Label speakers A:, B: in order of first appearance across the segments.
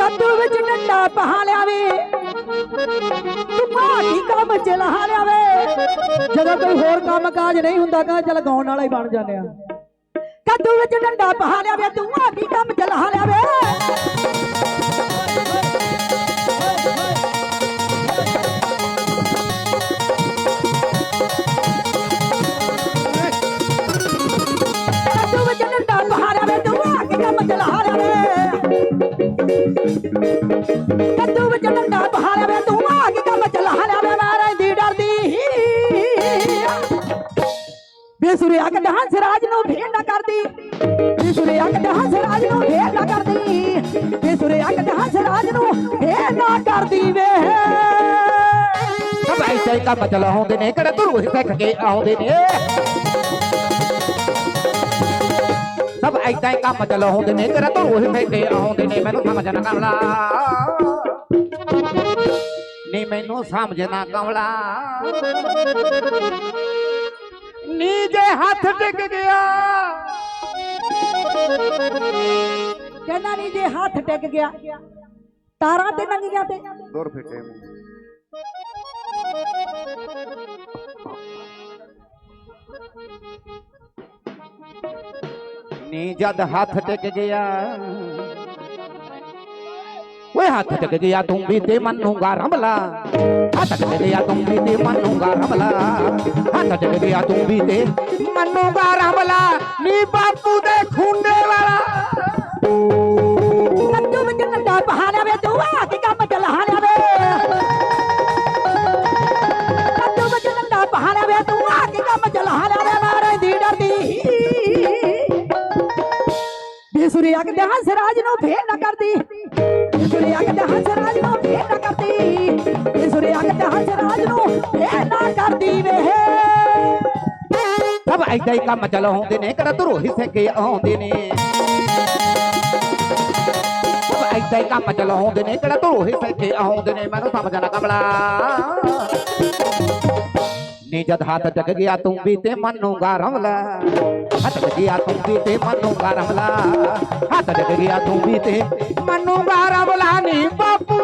A: ਕੱਦੂ ਵਿੱਚ ਡੰਡਾ ਪਹਾ ਲਿਆ ਵੇ ਤੂੰ ਮਾੜੀ ਕੰਮ ਲਿਆ ਵੇ ਜਦੋਂ ਕੋਈ ਹੋਰ ਕੰਮ ਕਾਜ ਨਹੀਂ ਹੁੰਦਾ ਕਾ ਚਲ ਗਾਉਣ ਵਾਲਾ ਹੀ ਬਣ ਜਾਂਦੇ ਆ। ਕੱਦੂ ਵਿੱਚ ਡੰਡਾ ਪਹਾ ਲਿਆਵੇ ਤੂੰ ਮਾੜੀ ਕੰਮ ਚਲਾ ਲਿਆਵੇ। ਕੱਦੂ ਵਿੱਚ ਡੰਡਾ ਪਹਾ ਲਿਆਵੇ ਤੂੰ ਕੰਮ ਚਲਾ ਲਿਆਵੇ। ਕੱਦੂ ਵਿੱਚ ਡੰਡਾ ਪਹਾ ਲਿਆਵੇ ਤੂੰ ਮਾੜੀ ਕੰਮ ਚਲਾ ਲਿਆਵੇ ਮੈਂ ਰਹਿੰਦੀ ਡਰਦੀ ਬੇਸੁਰਿਆ ਕਦੇ ਹੰਸ ਰਾਜ ਨੂੰ ਭੇੜ ਨਾ ਕਰਦੀ। ਬੇਸੁਰਿਆ ਕਦੇ ਹੰਸ ਨੂੰ ਭੇੜ ਨਾ ਕਰਦੀ। ਬੇਸੁਰਿਆ ਕਦੇ ਹੰਸ ਨੂੰ ਭੇੜ ਨਾ ਕਰਦੀ ਵੇ।
B: ਸਭ ਐਸੇ ਹੀ ਕੰਮ ਚਲਾਉਂਦੇ ਨੇ, ਕਿਹੜਾ ਧਰੂ ਸਿੱਖ ਕੇ ਆਉਂਦੇ ਨੇ। ਸਭ ਐਦਾਂ ਹੀ ਕੰਮ ਚਲਾਉਂਦੇ ਨੇ ਕਿਹੜਾ ਧਰੂ ਸਿੱਖ ਕੇ ਆਉਂਦੇ ਨੇ ਮੈਨੂੰ ਸਮਝ ਨਾ ਕਮਲਾ ਨੀ ਮੈਨੂੰ ਸਮਝ ਨਾ ਕਮਲਾ ਨੀ ਜੇ ਹੱਥ ਟਿਕ ਗਿਆ
A: ਕਹਿੰਦਾ ਨੀ ਜੇ ਹੱਥ ਟਿਕ ਗਿਆ ਤਾਰਾਂ ਤੇ ਨੰਗੀਆਂ ਤੇ
B: ਦੂਰ ਫਿੱਟੇ ਨੀ नी जद हाथ टेक गया। वे हाथ टेक गया तुम
A: भी ते मनूँगा रमला। हाथ टेक गया तुम भी ते मनूँगा रमला। हाथ टेक गया तुम भी ते मनूँगा रमला। नी बापू दे खूंडे वाला। ਬੇਸੁਰਿਆ ਕਦੇ ਹੰਸ ਰਾਜ ਨੂੰ ਫੇਰ ਨਾ ਕਰਦੀ। ਬੇਸੁਰਿਆ ਕਦੇ ਹੰਸ ਰਾਜ ਨੂੰ ਫੇਰ ਨਾ ਕਰਦੀ। ਬੇਸੁਰਿਆ ਕਦੇ ਹੰਸ ਰਾਜ ਨੂੰ ਫੇਰ ਨਾ ਕਰਦੀ ਵੇ।
B: ਸਭ ਐਦਾਂ ਹੀ ਕੰਮ ਚਲਾਉਂਦੇ ਨੇ ਕਿਹੜਾ ਧਰੋ ਹਿੱਸੇ ਕੇ ਆਉਂਦੇ ਨੇ। ਸਭ ਐਦਾਂ ਹੀ ਕੰਮ ਚਲਾਉਂਦੇ ਨੇ ਕਿਹੜਾ ਧਰੋ ਹਿੱਸੇ ਕੇ ਆਉਂਦੇ ਨੇ। ਮੈਨੂੰ ਸਮਝ ਨਾ ਕਮਲਾ। निजद हाथ जग गया तू भी ते मनू गारमला हाथ जग गया तू भी ते मनू गारमला हाथ जग गया तू भी ते मनू गारमला नी बापू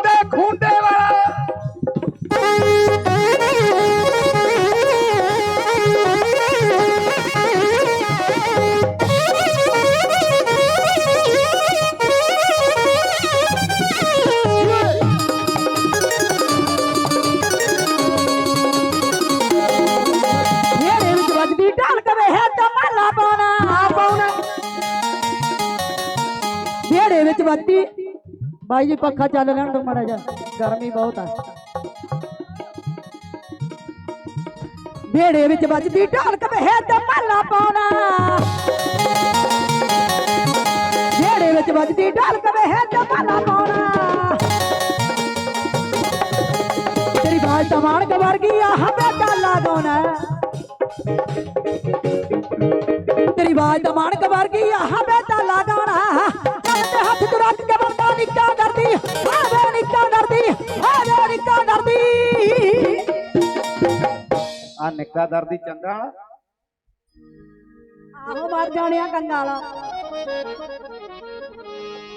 B: बत्ती।
A: भाई जी, पखा चल रहा तो जा गर्मी बहुत है भेड़े बिच बजती ढोलक है पाना। भेड़े बिच बजती ढोलक है तो पाना। तेरी बात तमान कबर की आह बेटा लागोना तेरी बात तमान कबर की आह बेटा लागोना ਤੇ ਹੱਥ ਚ ਰੱਖ ਕੇ ਬੰਦਾ ਨਿੱਕਾ ਡਰਦੀ ਹਾਵੇ ਨਿੱਕਾ ਡਰਦੀ ਹਾਵੇ ਨਿੱਕਾ ਡਰਦੀ
B: ਆ ਨਿੱਕਾ ਦਰਦੀ ਚੰਗਾ
A: ਆਹੋ ਮਰ ਜਾਣਿਆ ਕੰਗਾਲਾ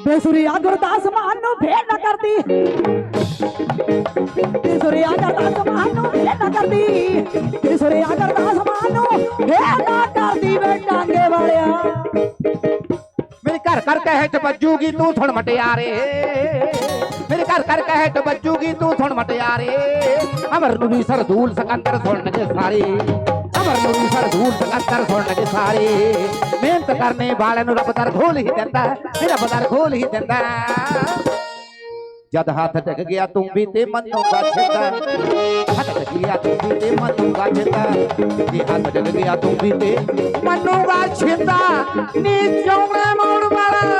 A: ਬੇਸੁਰੀਆ ਗੁਰਦਾਸ ਮਾਨ ਨੂੰ ਫੇਰ ਨਾ ਕਰਦੀ। ਬੇਸੁਰੀਆ ਗੁਰਦਾਸ ਮਾਨ ਨੂੰ ਫੇਰ ਨਾ ਕਰਦੀ। ਬੇਸੁਰੀਆ ਗੁਰਦਾਸ ਮਾਨ ਨੂੰ ਫੇਰ ਨਾ ਕਰਦੀ ਵੇ ਟਾਂਗੇ ਵਾਲਿਆ।
B: ਘਰ ਘਰ ਕਹੇ ਚ ਤੂੰ ਸੁਣ ਮਟਿਆਰੇ। ਮੇਰੇ ਘਰ ਘਰ ਕਹੇ ਚ ਤੂੰ ਸੁਣ ਮਟਿਆਰੇ। ਅਮਰ ਨੂੰ ਵੀ ਸਰਦੂਲ ਸਕੰਦਰ ਸੁਣਨਗੇ ਸਾਰੇ। ਅਮਰ ਨੂੰ ਸਰਦੂਲ ਸਕੰਦਰ ਸੁਣਨਗੇ ਸਾਰੇ। ਮਿਹਨਤ ਕਰਨੇ ਵਾਲਿਆਂ ਨੂੰ ਰੱਬ ਦਰ ਖੋਲ ਹੀ ਦਿੰਦਾ ਮੇਰਾ ਬਦਰ ਖੋਲ ਹੀ ਦਿੰਦਾ
A: जद हाथ ढक गया तू भी ते मनो छता हाथ ढक गया तू भी ते मनो छता जे हाथ ढक गया तू भी ते मनो छता नीचों में मोड़ मारा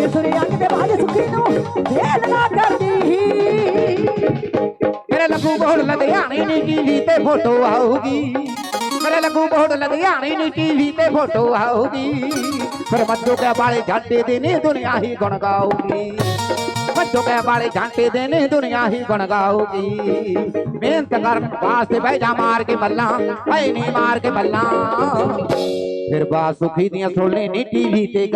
A: ਕਰਦੀ ਬੇਸੁਰੀ ਅੱਖ ਤੇ ਬਾਜ ਸੁੱਖੀ ਨੂੰ ਫੇਰ ਨਾ ਕਰਦੀ
B: ਮੇਰੇ ਲੱਗੂ ਬੋੜ ਲੁਧਿਆਣੇ ਨੀ ਟੀਵੀ ਤੇ ਫੋਟੋ ਆਊਗੀ ਮੇਰੇ ਲੱਗੂ ਬੋੜ ਲੁਧਿਆਣੇ ਨੀ ਟੀਵੀ ਤੇ ਫੋਟੋ ਆਊਗੀ ਫਿਰ ਮੱਜੋ ਕੇ ਵਾਲੇ ਝਾਟੇ ਦੇ ਨੇ ਦੁਨੀਆ ਹੀ ਗੁਣ ਗਾਊਗੀ ਮੱਜੋ ਕੇ ਵਾਲੇ ਝਾਟੇ ਦੇ ਨੇ ਦੁਨੀਆ ਹੀ ਗੁਣ ਗਾਊਗੀ ਮਿਹਨਤ ਕਰਨ ਵਾਸਤੇ ਬਹਿ ਜਾ ਮਾਰ ਕੇ ਮੱਲਾਂ ਐ ਨਹੀਂ ਮਾਰ ਕੇ ਮੱਲਾਂ ਫਿਰ ਬਾ ਸੁਖੀ ਦੀਆਂ ਸੁਣਨੇ ਨੀ ਟੀਵੀ ਤੇ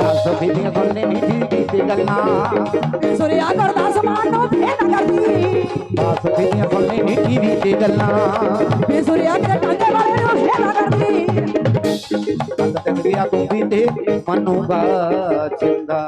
B: ਗੱਲਾਂ ਬਾ ਸੁਖੀ ਦੀਆਂ ਸੁਣਨੇ ਨੀ ਟੀਵੀ ਤੇ ਗੱਲਾਂ।
A: ਬੇਸੁਰੀ ਅੱਖ ਅਰਦਾਸ ਮਾਨ ਨੂੰ ਨਾ ਕਰਦੀ।
B: ਬਸ ਕਿਹਦੀਆਂ ਸੁਣਨੇ ਨੀ ਟੀਵੀ ਤੇ ਗੱਲਾਂ।
A: ਬੇਸੁਰੀ ਅੱਖ ਦੇ ਟਾਂਗੇ ਵਾਲੇ ਨੂੰ ਨਾ ਕਰਦੀ।
B: ਬੰਦ ਤੇ ਗਿਆ ਤੂੰ ਵੀ ਤੇ ਮਨੂਗਾ ਚਿੰਦਾ